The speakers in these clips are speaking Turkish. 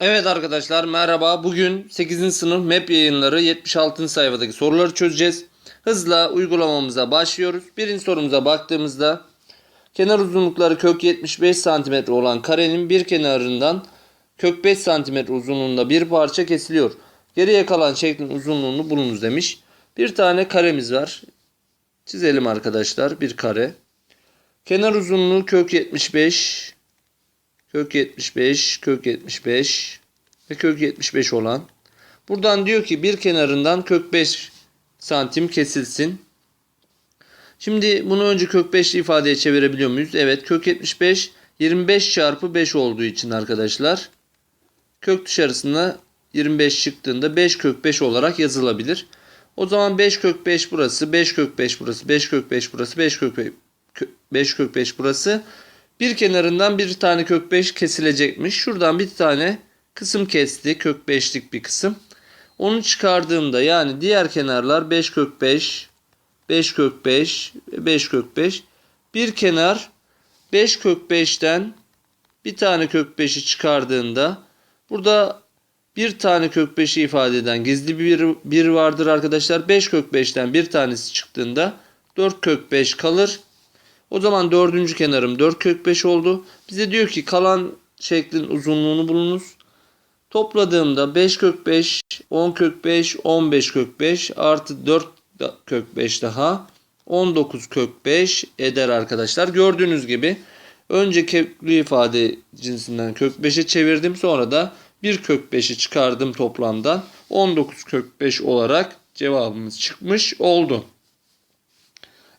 Evet arkadaşlar merhaba. Bugün 8. sınıf MEP yayınları 76. sayfadaki soruları çözeceğiz. Hızla uygulamamıza başlıyoruz. Birinci sorumuza baktığımızda kenar uzunlukları kök 75 cm olan karenin bir kenarından kök 5 cm uzunluğunda bir parça kesiliyor. Geriye kalan şeklin uzunluğunu bulunuz demiş. Bir tane karemiz var. Çizelim arkadaşlar bir kare. Kenar uzunluğu kök 75 kök 75, kök 75 ve kök 75 olan. Buradan diyor ki bir kenarından kök 5 santim kesilsin. Şimdi bunu önce kök 5'li ifadeye çevirebiliyor muyuz? Evet kök 75 25 çarpı 5 olduğu için arkadaşlar kök dışarısına 25 çıktığında 5 kök 5 olarak yazılabilir. O zaman 5 kök 5 burası, 5 kök 5 burası, 5 kök 5 burası, 5 kök 5, 5 kök 5 burası. Bir kenarından bir tane kök 5 kesilecekmiş. Şuradan bir tane kısım kesti. Kök 5'lik bir kısım. Onu çıkardığımda yani diğer kenarlar 5 kök 5, 5 kök 5, 5 kök 5. Bir kenar 5 kök 5'ten bir tane kök 5'i çıkardığında burada bir tane kök 5'i ifade eden gizli bir, bir vardır arkadaşlar. 5 kök 5'ten bir tanesi çıktığında 4 kök 5 kalır. O zaman dördüncü kenarım 4 kök 5 oldu. Bize diyor ki kalan şeklin uzunluğunu bulunuz. Topladığımda 5 kök 5, 10 kök 5, 15 kök 5 artı 4 kök 5 daha 19 kök 5 eder arkadaşlar. Gördüğünüz gibi önce köklü ifade cinsinden kök 5'e çevirdim. Sonra da 1 kök 5'i çıkardım toplamdan. 19 kök 5 olarak cevabımız çıkmış oldu.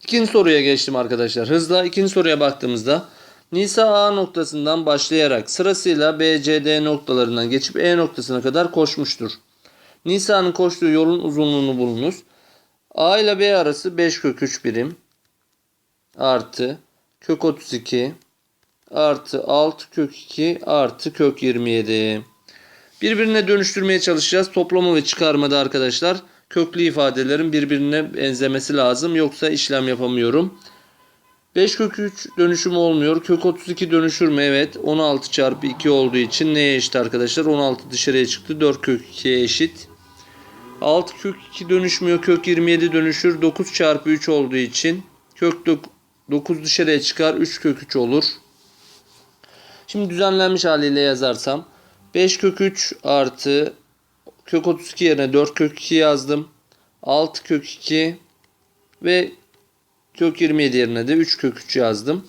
İkinci soruya geçtim arkadaşlar. Hızla ikinci soruya baktığımızda Nisa A noktasından başlayarak sırasıyla B, C, D noktalarından geçip E noktasına kadar koşmuştur. Nisa'nın koştuğu yolun uzunluğunu bulunuz. A ile B arası 5 kök 3 birim artı kök 32 artı 6 kök 2 artı kök 27. Birbirine dönüştürmeye çalışacağız. Toplama ve çıkarmada arkadaşlar köklü ifadelerin birbirine benzemesi lazım. Yoksa işlem yapamıyorum. 5 kök 3 dönüşüm olmuyor. Kök 32 dönüşür mü? Evet. 16 çarpı 2 olduğu için neye eşit arkadaşlar? 16 dışarıya çıktı. 4 kök 2'ye eşit. 6 kök 2 dönüşmüyor. Kök 27 dönüşür. 9 çarpı 3 olduğu için kök 9 dışarıya çıkar. 3 kök 3 olur. Şimdi düzenlenmiş haliyle yazarsam 5 kök 3 artı kök 32 yerine 4 kök 2 yazdım. 6 kök 2 ve kök 27 yerine de 3 kök 3 yazdım.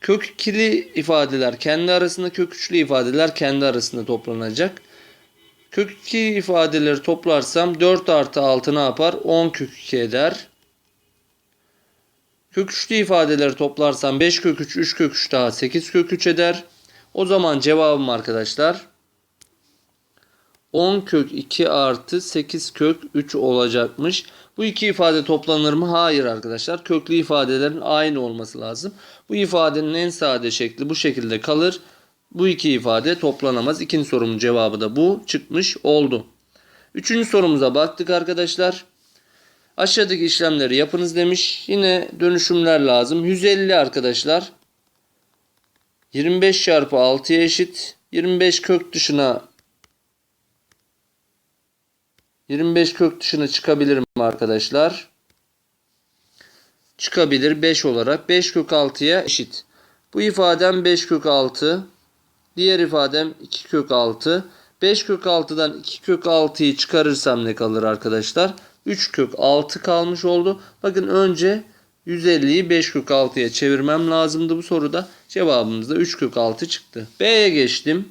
Kök 2'li ifadeler kendi arasında kök 3'lü ifadeler kendi arasında toplanacak. Kök 2 ifadeleri toplarsam 4 artı 6 ne yapar? 10 kök 2 eder. Kök 3'lü ifadeleri toplarsam 5 kök 3, 3 kök 3 daha 8 kök 3 eder. O zaman cevabım arkadaşlar 10 kök 2 artı 8 kök 3 olacakmış. Bu iki ifade toplanır mı? Hayır arkadaşlar. Köklü ifadelerin aynı olması lazım. Bu ifadenin en sade şekli bu şekilde kalır. Bu iki ifade toplanamaz. İkinci sorumun cevabı da bu çıkmış oldu. Üçüncü sorumuza baktık arkadaşlar. Aşağıdaki işlemleri yapınız demiş. Yine dönüşümler lazım. 150 arkadaşlar. 25 çarpı 6'ya eşit. 25 kök dışına 25 kök dışına çıkabilir mi arkadaşlar? Çıkabilir 5 olarak. 5 kök 6'ya eşit. Bu ifadem 5 kök 6. Diğer ifadem 2 kök 6. 5 kök 6'dan 2 kök 6'yı çıkarırsam ne kalır arkadaşlar? 3 kök 6 kalmış oldu. Bakın önce 150'yi 5 kök 6'ya çevirmem lazımdı bu soruda. Cevabımız da 3 kök 6 çıktı. B'ye geçtim.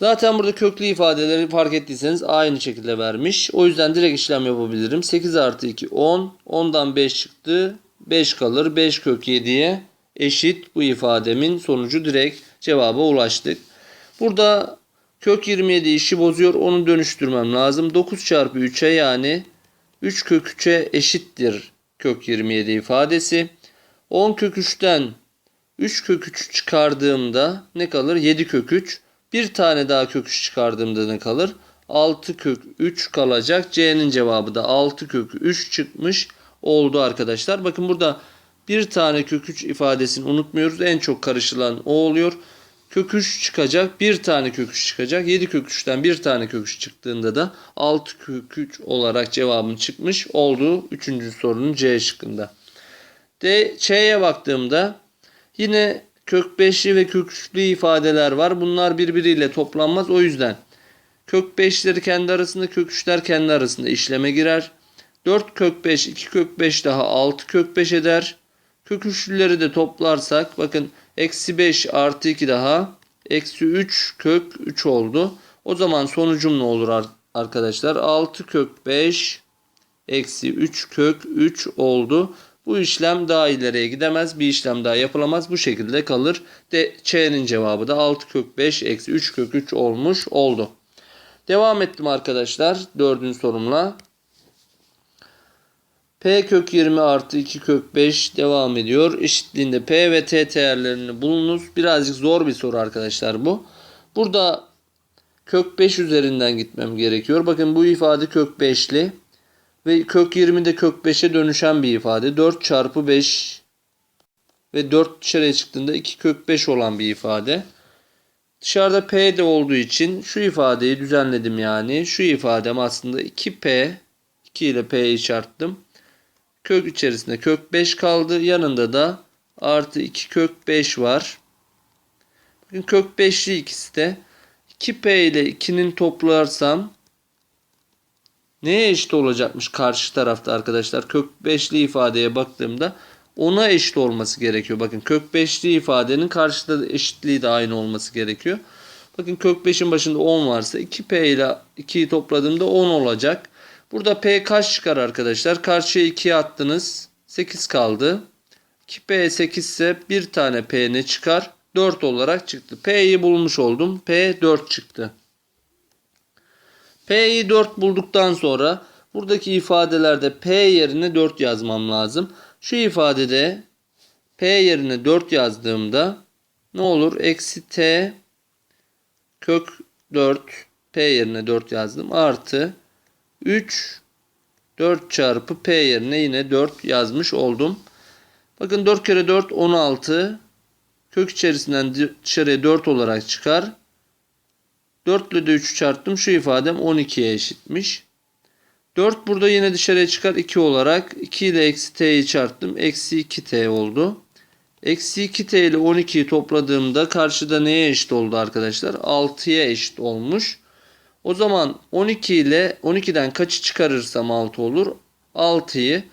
Zaten burada köklü ifadeleri fark ettiyseniz aynı şekilde vermiş. O yüzden direkt işlem yapabilirim. 8 artı 2 10. 10'dan 5 çıktı. 5 kalır. 5 kök 7'ye eşit bu ifademin sonucu direkt cevaba ulaştık. Burada kök 27 işi bozuyor. Onu dönüştürmem lazım. 9 çarpı 3'e yani 3 kök 3'e eşittir kök 27 ifadesi. 10 kök 3'ten 3 kök 3 çıkardığımda ne kalır? 7 kök 3. Bir tane daha kök 3 çıkardığımda ne kalır? 6 kök 3 kalacak. C'nin cevabı da 6 kök 3 çıkmış oldu arkadaşlar. Bakın burada bir tane kök 3 ifadesini unutmuyoruz. En çok karışılan o oluyor. kök 3 çıkacak. Bir tane kök 3 çıkacak. 7 kök 3'ten bir tane kök 3 çıktığında da 6 kök 3 olarak cevabım çıkmış oldu. 3. sorunun C şıkkında. D, Ç'ye baktığımda yine kök 5'li ve kök 3'lü ifadeler var. Bunlar birbiriyle toplanmaz. O yüzden kök 5'leri kendi arasında kök 3'ler kendi arasında işleme girer. 4 kök 5, 2 kök 5 daha 6 kök 5 eder. Kök de toplarsak bakın eksi 5 artı 2 daha eksi 3 kök 3 oldu. O zaman sonucum ne olur ar- arkadaşlar? 6 kök 5 eksi 3 kök 3 oldu. Bu işlem daha ileriye gidemez. Bir işlem daha yapılamaz. Bu şekilde kalır. De Ç'nin cevabı da 6 kök 5 eksi 3 kök 3 olmuş oldu. Devam ettim arkadaşlar. Dördüncü sorumla. P kök 20 artı 2 kök 5 devam ediyor. Eşitliğinde P ve T değerlerini bulunuz. Birazcık zor bir soru arkadaşlar bu. Burada kök 5 üzerinden gitmem gerekiyor. Bakın bu ifade kök 5'li. Ve kök 20 de kök 5'e dönüşen bir ifade. 4 çarpı 5 ve 4 dışarıya çıktığında 2 kök 5 olan bir ifade. Dışarıda P de olduğu için şu ifadeyi düzenledim yani. Şu ifadem aslında 2P 2 ile P'yi çarptım. Kök içerisinde kök 5 kaldı. Yanında da artı 2 kök 5 var. Bakın kök 5'li ikisi de 2P ile 2'nin toplarsam neye eşit olacakmış karşı tarafta arkadaşlar? Kök 5'li ifadeye baktığımda ona eşit olması gerekiyor. Bakın kök 5'li ifadenin karşıda da eşitliği de aynı olması gerekiyor. Bakın kök 5'in başında 10 varsa 2p ile 2'yi topladığımda 10 olacak. Burada p kaç çıkar arkadaşlar? Karşıya 2'ye attınız. 8 kaldı. 2p 8 ise bir tane p ne çıkar? 4 olarak çıktı. P'yi bulmuş oldum. P 4 çıktı. P'yi 4 bulduktan sonra buradaki ifadelerde P yerine 4 yazmam lazım. Şu ifadede P yerine 4 yazdığımda ne olur? Eksi T kök 4 P yerine 4 yazdım. Artı 3 4 çarpı P yerine yine 4 yazmış oldum. Bakın 4 kere 4 16. Kök içerisinden dışarıya 4 olarak çıkar. 4 ile de 3 çarptım. Şu ifadem 12'ye eşitmiş. 4 burada yine dışarıya çıkar 2 olarak. 2 ile eksi t'yi çarptım. Eksi 2t oldu. Eksi 2t ile 12'yi topladığımda karşıda neye eşit oldu arkadaşlar? 6'ya eşit olmuş. O zaman 12 ile 12'den kaçı çıkarırsam 6 olur? 6'yı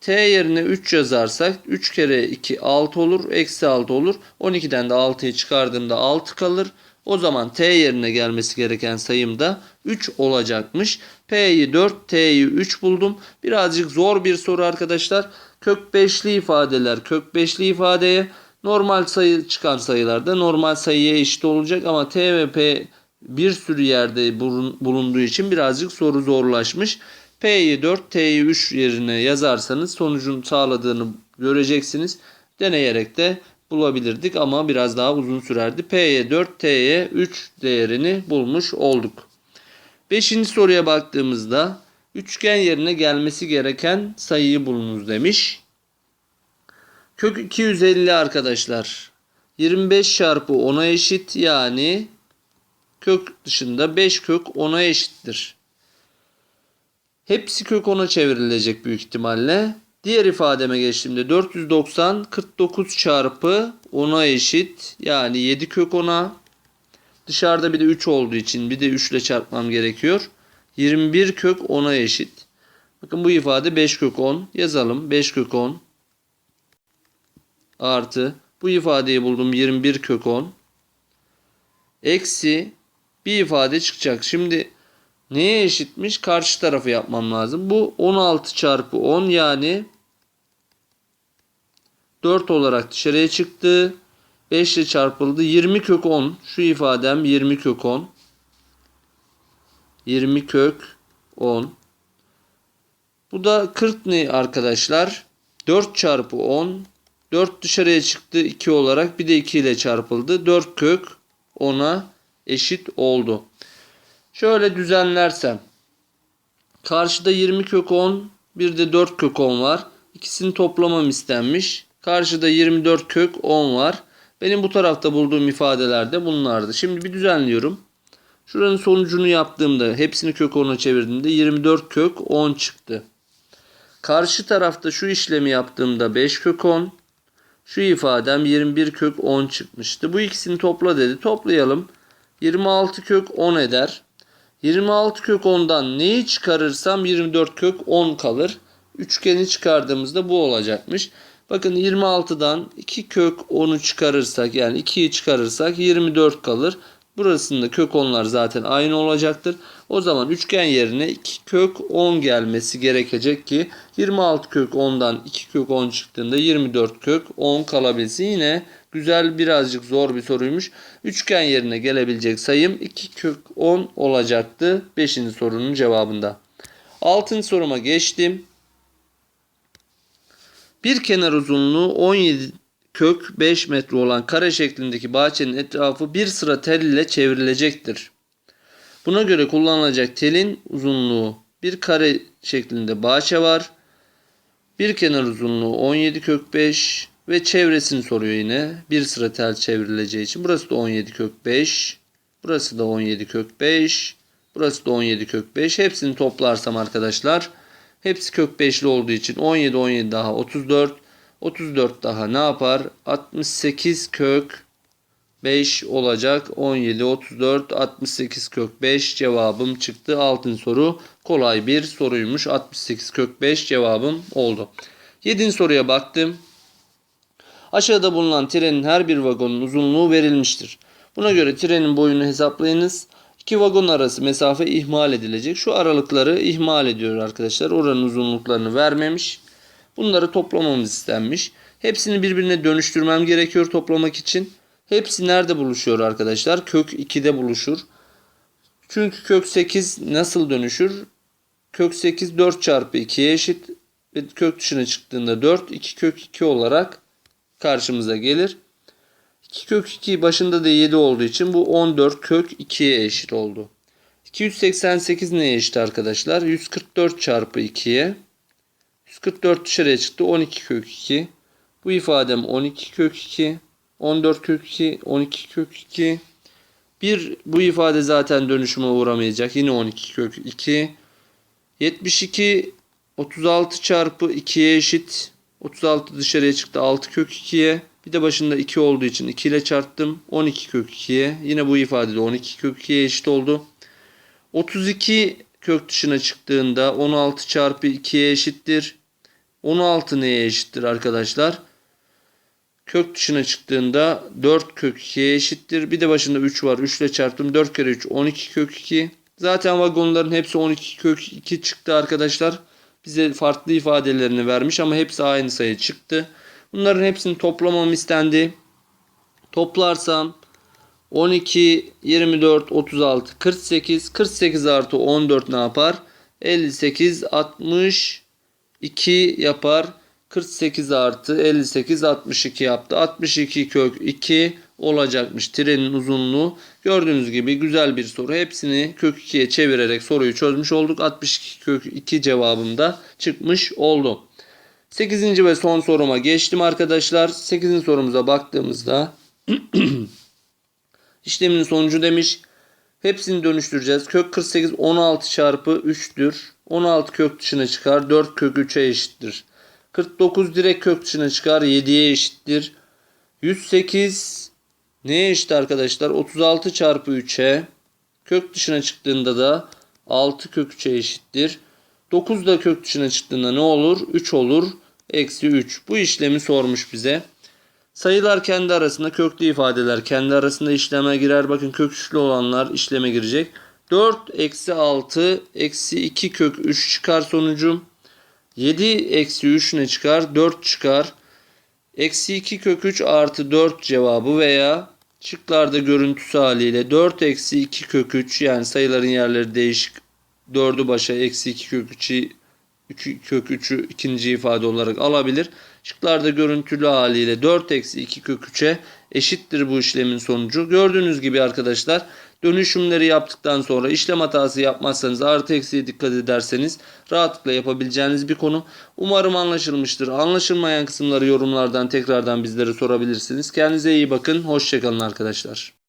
t yerine 3 yazarsak 3 kere 2 6 olur. Eksi 6 olur. 12'den de 6'yı çıkardığımda 6 kalır. O zaman t yerine gelmesi gereken sayım da 3 olacakmış. P'yi 4, T'yi 3 buldum. Birazcık zor bir soru arkadaşlar. Kök 5'li ifadeler kök 5'li ifadeye normal sayı çıkan sayılarda normal sayıya eşit olacak ama T ve P bir sürü yerde bulunduğu için birazcık soru zorlaşmış. P'yi 4, T'yi 3 yerine yazarsanız sonucun sağladığını göreceksiniz. Deneyerek de bulabilirdik ama biraz daha uzun sürerdi. P'ye 4, T'ye 3 değerini bulmuş olduk. Beşinci soruya baktığımızda üçgen yerine gelmesi gereken sayıyı bulunuz demiş. Kök 250 arkadaşlar. 25 çarpı 10'a eşit yani kök dışında 5 kök 10'a eşittir. Hepsi kök 10'a çevrilecek büyük ihtimalle. Diğer ifademe geçtiğimde 490 49 çarpı 10'a eşit. Yani 7 kök 10'a. Dışarıda bir de 3 olduğu için bir de 3 ile çarpmam gerekiyor. 21 kök 10'a eşit. Bakın bu ifade 5 kök 10. Yazalım. 5 kök 10 artı bu ifadeyi buldum 21 kök 10 eksi bir ifade çıkacak. Şimdi neye eşitmiş? Karşı tarafı yapmam lazım. Bu 16 çarpı 10 yani 4 olarak dışarıya çıktı. 5 ile çarpıldı. 20 kök 10. Şu ifadem 20 kök 10. 20 kök 10. Bu da 40 ne arkadaşlar? 4 çarpı 10. 4 dışarıya çıktı 2 olarak. Bir de 2 ile çarpıldı. 4 kök 10'a eşit oldu. Şöyle düzenlersem. Karşıda 20 kök 10. Bir de 4 kök 10 var. İkisini toplamam istenmiş. Karşıda 24 kök 10 var. Benim bu tarafta bulduğum ifadeler de bunlardı. Şimdi bir düzenliyorum. Şuranın sonucunu yaptığımda hepsini kök 10'a çevirdiğimde 24 kök 10 çıktı. Karşı tarafta şu işlemi yaptığımda 5 kök 10. Şu ifadem 21 kök 10 çıkmıştı. Bu ikisini topla dedi. Toplayalım. 26 kök 10 eder. 26 kök 10'dan neyi çıkarırsam 24 kök 10 kalır. Üçgeni çıkardığımızda bu olacakmış. Bakın 26'dan 2 kök 10'u çıkarırsak yani 2'yi çıkarırsak 24 kalır. Burasında kök 10'lar zaten aynı olacaktır. O zaman üçgen yerine 2 kök 10 gelmesi gerekecek ki 26 kök 10'dan 2 kök 10 çıktığında 24 kök 10 kalabilsin. Yine güzel birazcık zor bir soruymuş. Üçgen yerine gelebilecek sayım 2 kök 10 olacaktı 5. sorunun cevabında. Altın soruma geçtim. Bir kenar uzunluğu 17 kök 5 metre olan kare şeklindeki bahçenin etrafı bir sıra tel ile çevrilecektir. Buna göre kullanılacak telin uzunluğu bir kare şeklinde bahçe var. Bir kenar uzunluğu 17 kök 5 ve çevresini soruyor yine. Bir sıra tel çevrileceği için. Burası da 17 kök 5. Burası da 17 kök 5. Burası da 17 kök 5. Hepsini toplarsam arkadaşlar hepsi kök 5'li olduğu için 17 17 daha 34. 34 daha ne yapar? 68 kök 5 olacak. 17, 34, 68 kök 5 cevabım çıktı. Altın soru kolay bir soruymuş. 68 kök 5 cevabım oldu. 7. soruya baktım. Aşağıda bulunan trenin her bir vagonun uzunluğu verilmiştir. Buna göre trenin boyunu hesaplayınız. İki vagon arası mesafe ihmal edilecek. Şu aralıkları ihmal ediyor arkadaşlar. Oranın uzunluklarını vermemiş. Bunları toplamamız istenmiş. Hepsini birbirine dönüştürmem gerekiyor toplamak için. Hepsi nerede buluşuyor arkadaşlar? Kök 2'de buluşur. Çünkü kök 8 nasıl dönüşür? Kök 8 4 çarpı 2'ye eşit. Ve kök dışına çıktığında 4 2 kök 2 olarak karşımıza gelir. 2 kök 2 başında da 7 olduğu için bu 14 kök 2'ye eşit oldu. 288 neye eşit arkadaşlar? 144 çarpı 2'ye. 144 dışarıya çıktı. 12 kök 2. Bu ifadem 12 kök 2. 14 kök 2. 12 kök 2. Bir bu ifade zaten dönüşüme uğramayacak. Yine 12 kök 2. 72 36 çarpı 2'ye eşit. 36 dışarıya çıktı 6 kök 2'ye. Bir de başında 2 olduğu için 2 ile çarptım. 12 kök 2'ye. Yine bu ifade de 12 kök 2'ye eşit oldu. 32 kök dışına çıktığında 16 çarpı 2'ye eşittir. 16 neye eşittir arkadaşlar? Kök dışına çıktığında 4 kök 2'ye eşittir. Bir de başında 3 var. 3 ile çarptım. 4 kere 3 12 kök 2. Zaten vagonların hepsi 12 kök 2 çıktı arkadaşlar. Bize farklı ifadelerini vermiş ama hepsi aynı sayı çıktı. Bunların hepsini toplamam istendi. Toplarsam 12, 24, 36, 48. 48 artı 14 ne yapar? 58, 60, 2 yapar. 48 artı 58 62 yaptı. 62 kök 2 olacakmış trenin uzunluğu. Gördüğünüz gibi güzel bir soru. Hepsini kök 2'ye çevirerek soruyu çözmüş olduk. 62 kök 2 cevabında çıkmış oldu. 8. ve son soruma geçtim arkadaşlar. 8. sorumuza baktığımızda işlemin sonucu demiş. Hepsini dönüştüreceğiz. Kök 48 16 çarpı 3'tür. 16 kök dışına çıkar. 4 kök 3'e eşittir. 49 direkt kök dışına çıkar. 7'ye eşittir. 108 neye eşit arkadaşlar? 36 çarpı 3'e. Kök dışına çıktığında da 6 kök 3'e eşittir. 9 da kök dışına çıktığında ne olur? 3 olur. Eksi 3. Bu işlemi sormuş bize. Sayılar kendi arasında köklü ifadeler kendi arasında işleme girer. Bakın kök üçlü olanlar işleme girecek. 4 eksi 6 eksi 2 kök 3 çıkar sonucum. 7 eksi 3 ne çıkar? 4 çıkar. Eksi 2 kök 3 artı 4 cevabı veya şıklarda görüntüsü haliyle 4 eksi 2 kök 3 yani sayıların yerleri değişik. 4'ü başa eksi 2 kök 3'ü 2 kök 3'ü ikinci ifade olarak alabilir. Şıklarda görüntülü haliyle 4 eksi 2 kök 3'e eşittir bu işlemin sonucu. Gördüğünüz gibi arkadaşlar dönüşümleri yaptıktan sonra işlem hatası yapmazsanız artı eksiye dikkat ederseniz rahatlıkla yapabileceğiniz bir konu. Umarım anlaşılmıştır. Anlaşılmayan kısımları yorumlardan tekrardan bizlere sorabilirsiniz. Kendinize iyi bakın. Hoşçakalın arkadaşlar.